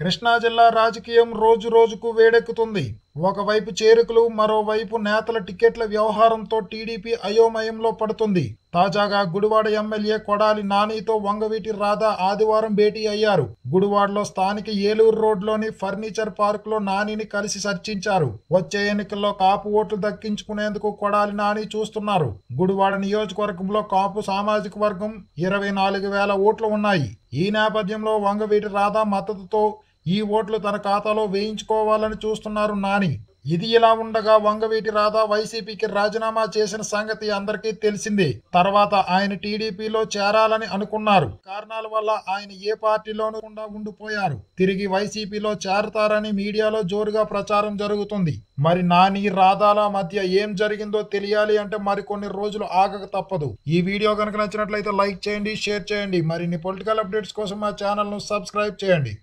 కృష్ణా జిల్లా రాజకీయం రోజు రోజుకు వేడెక్కుతుంది. ఒకవైపు చేరికలు మరోవైపు నేతల టికెట్ల వ్యవహారంతో టీడీపీ అయోమయంలో పడుతుంది. తాజాగా గుడివాడ ఎమ్మెల్యే కొడాలి నానితో వంగవీటి రాధా ఆదివారం భేటీ అయ్యారు. గుడివాడలో స్థానిక ఏలూరు రోడ్లోని ఫర్నిచర్ పార్క్లో నానిని కలిసి చర్చించారు. వచ్చే ఎన్నికల్లో కాపు ఓట్లు దక్కించుకునేందుకు కొడాలి నాని చూస్తున్నారు. గుడివాడ నియోజకవర్గంలో కాపు సామాజిక వర్గం ఇరవై నాలుగు వేల ఓట్లు ఉన్నాయి. ఈ నేపథ్యంలో వంగవీటి రాధా మద్దతుతో ఈ ఓట్లు తన ఖాతాలో వేయించుకోవాలని చూస్తున్నారు నాని. ఇది ఇలా ఉండగా వంగవీటి రాధా వైసీపీకి రాజీనామా చేసిన సంగతి అందరికీ తెలిసిందే. తర్వాత ఆయన టీడీపీలో చేరాలని అనుకున్నారు. కారణాల వల్ల ఆయన ఏ పార్టీలోనూ కూడా ఉండిపోయారు. తిరిగి వైసీపీలో చేరతారని మీడియాలో జోరుగా ప్రచారం జరుగుతుంది. మరి నాని రాధాల మధ్య ఏం జరిగిందో తెలియాలి అంటే మరికొన్ని రోజులు ఆగక తప్పదు. ఈ వీడియో కనుక నచ్చినట్లయితే లైక్ చేయండి షేర్ చేయండి. మరిన్ని పొలిటికల్ అప్డేట్స్ కోసం మా ఛానల్ను సబ్స్క్రైబ్ చేయండి.